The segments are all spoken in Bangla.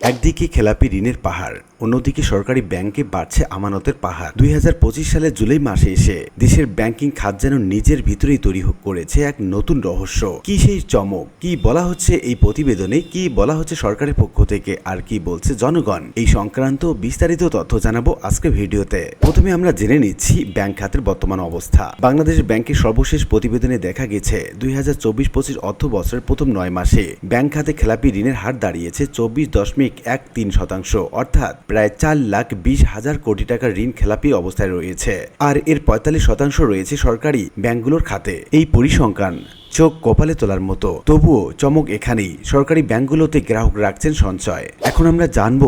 একদিকে খেলাপি ঋণের পাহাড় অন্যদিকে সরকারি ব্যাংকে বাড়ছে আমানতের পাহাড়। দুই সালের জুলাই মাসে এসে দেশের ব্যাংকিং খাত যেন নিজের ভিতরেই তৈরি করেছে এক নতুন রহস্য। কি সেই চমক? কি বলা হচ্ছে এই প্রতিবেদনে? কি বলা হচ্ছে সরকারের পক্ষ থেকে? আর কি বলছে জনগণ? এই সংক্রান্ত বিস্তারিত তথ্য জানাব আজকে ভিডিওতে। প্রথমে আমরা জেনে নিচ্ছি ব্যাংক খাতের বর্তমান অবস্থা। বাংলাদেশ ব্যাংকের সর্বশেষ প্রতিবেদনে দেখা গেছে, দুই হাজার চব্বিশ পঁচিশ অর্থ বছরের প্রথম নয় মাসে ব্যাংক খাতে খেলাপি ঋণের হার দাঁড়িয়েছে চব্বিশ দশমিক এক তিন শতাংশ। অর্থাৎ প্রায় চার লাখ বিশ হাজার কোটি টাকার ঋণ খেলাপি অবস্থায় রয়েছে। আর এর পঁয়তাল্লিশ শতাংশ রয়েছে সরকারি ব্যাংকগুলোর খাতে। এই পরিসংখ্যান চোখ কপালে তোলার মতো। তবুও চমক এখানেই, সরকারি ব্যাংকগুলোতে গ্রাহক রাখছেন সঞ্চয়। এখন আমরা জানব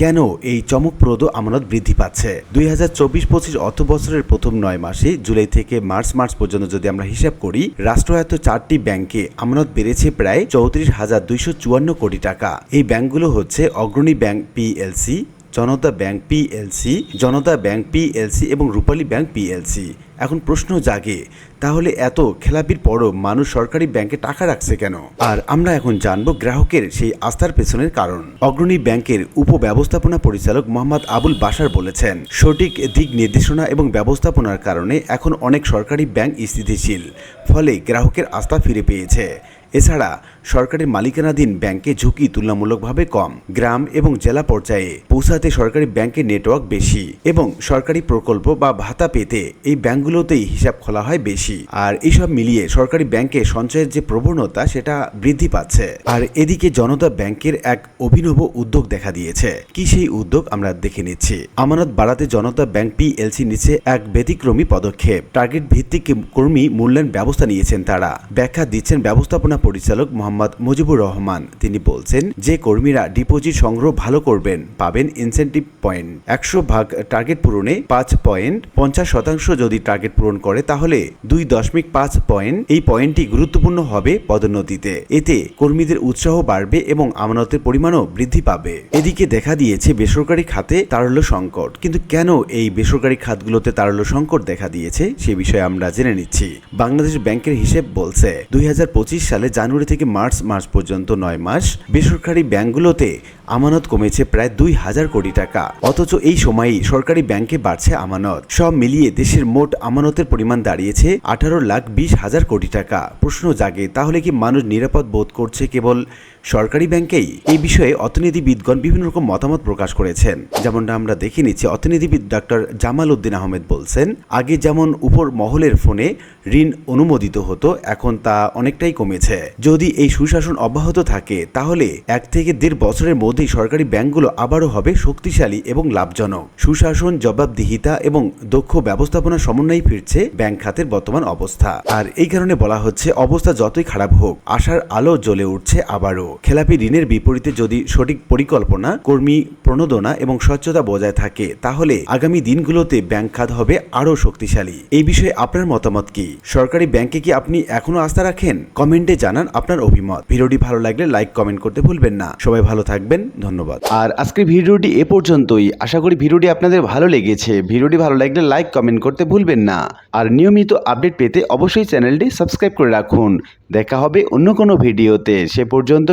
কেন এই চমকপ্রদ আমানত বৃদ্ধি পাচ্ছে। দুই হাজার চব্বিশ পঁচিশ অর্থ বছরের প্রথম নয় মাসে, জুলাই থেকে মার্চ মার্চ পর্যন্ত যদি আমরা হিসাব করি, রাষ্ট্রায়ত্ত চারটি ব্যাংকে আমানত বেড়েছে প্রায় চৌত্রিশ হাজার দুইশো চুয়ান্ন কোটি টাকা। এই ব্যাংকগুলো হচ্ছে Agrani bank PLC Janata bank PLC Janata bank PLC এবং রূপালী ব্যাংক পিএলসি এখন প্রশ্ন জাগে, তাহলে এত খেলাপির পরও মানুষ সরকারি ব্যাংকে টাকা রাখছে কেন? আর আমরা এখন জানব গ্রাহকের সেই আস্থার পেছনের কারণ। অগ্রণী ব্যাংকের উপব্যবস্থাপনা পরিচালক মোহাম্মদ আবুল বাশার বলেছেন, সঠিক দিক নির্দেশনা এবং ব্যবস্থাপনার কারণে এখন অনেক সরকারি ব্যাংক স্থিতিশীল, ফলে গ্রাহকের আস্থা ফিরে পেয়েছে। এছাড়া, সরকারের মালিকানাধীন ব্যাংকে ঝুঁকি তুলনামূলকভাবে কম। গ্রাম এবং জেলা পর্যায়ে পৌঁছাতে সরকারি ব্যাংকের নেটওয়ার্ক বেশি এবং সরকারি প্রকল্প বা ভাতা পেতে এই ব্যাংকগুলোতেই হিসাব খোলা হয় বেশি। আর এইসব মিলিয়ে সরকারি ব্যাংকে সঞ্চয়ের যে প্রবণতা, সেটা বৃদ্ধি পাচ্ছে। আর এদিকে জনতা ব্যাংকের এক অভিনব উদ্যোগ দেখা দিয়েছে। কি সেই উদ্যোগ, আমরা দেখে নিচ্ছি। আমানত বাড়াতে জনতা ব্যাংক পিএলসি নিচ্ছে এক ব্যতিক্রমী পদক্ষেপ। টার্গেট ভিত্তিক কর্মী মূল্যায়ন ব্যবস্থা নিয়েছেন তারা। ব্যাখ্যা দিচ্ছেন ব্যবস্থাপনা পরিচালক মোহাম্মদ মুজিবুর রহমান। তিনি বলছেন, যে কর্মীরা ডিপোজিট সংগ্রহ ভালো করবেন, পাবেন ইনসেন্টিভ পয়েন্ট একশো ভাগ টার্গেট পূরণে পাঁচ পয়েন্ট পঞ্চাশ শতাংশ যদি টার্গেট পূরণ করে, তাহলে দুই দশমিক পাঁচ পয়েন্ট এই পয়েন্টটি গুরুত্বপূর্ণ হবে পদোন্নতিতে। এতে কর্মীদের উৎসাহ বাড়বে এবং আমানতের পরিমাণও বৃদ্ধি পাবে। এদিকে দেখা দিয়েছে বেসরকারি খাতে তারল্য সংকট। কিন্তু কেন এই বেসরকারি খাতগুলোতে তারল্য সংকট দেখা দিয়েছে, সে বিষয়ে আমরা জেনে নিচ্ছি। বাংলাদেশ ব্যাংকের হিসেব বলছে, দুই হাজার পঁচিশ সালে জানুয়ারি থেকে মার্চ মাস পর্যন্ত নয় মাস বেসরকারি ব্যাংকগুলোতে আমানত কমেছে প্রায় দুই হাজার কোটি টাকা। অথচ এই সময়েই সরকারি ব্যাংকে বাড়ছে আমানত। সব মিলিয়ে দেশের মোট আমানতের পরিমাণ দাঁড়িয়েছে আঠারো লাখ বিশ হাজার কোটি টাকা। প্রশ্ন জাগে, তাহলে কি মানুষ নিরাপদ বোধ করছে কেবল সরকারি ব্যাংকেই এই বিষয়ে অর্থনীতিবিদগণ বিভিন্ন রকম মতামত প্রকাশ করেছেন। যেমনটা আমরা দেখে নিচ্ছি, অর্থনীতিবিদ ডক্টর জামাল উদ্দিন আহমেদ বলছেন, আগে যেমন উপর মহলের ফোনে ঋণ অনুমোদিত হতো, এখন তা অনেকটাই কমেছে। যদি এই সুশাসন অব্যাহত থাকে, তাহলে এক থেকে দেড় বছরের মধ্যেই সরকারি ব্যাংকগুলো আবারও হবে শক্তিশালী এবং লাভজনক। সুশাসন, জবাবদিহিতা এবং দক্ষ ব্যবস্থাপনা সমন্বয় ফিরছে ব্যাংক খাতের বর্তমান অবস্থা। আর এই কারণে বলা হচ্ছে, অবস্থা যতই খারাপ হোক, আশার আলো জ্বলে উঠছে আবারও। খেলাপি ঋণের বিপরীতে যদি সঠিক পরিকল্পনা, কর্মী প্রণোদনা এবং স্বচ্ছতা বজায় থাকে, তাহলে আগামী দিনগুলোতে ব্যাংক খাত হবে আরও শক্তিশালী। এই বিষয়ে আপনার মতামত কি? সরকারি ব্যাংকে কি আপনি এখনও আস্থা রাখেন? কমেন্টে জানান আপনার অভিমত। ভিডিওটি ভালো লাগলে লাইক, কমেন্ট করতে ভুলবেন না। সবাই ভালো থাকবেন, ধন্যবাদ। আর আজকের ভিডিওটি এ পর্যন্তই। আশা করি ভিডিওটি আপনাদের ভালো লেগেছে। ভিডিওটি ভালো লাগলে লাইক, কমেন্ট করতে ভুলবেন না। আর নিয়মিত আপডেট পেতে অবশ্যই চ্যানেলটি সাবস্ক্রাইব করে রাখুন। দেখা হবে অন্য কোনো ভিডিওতে। সে পর্যন্ত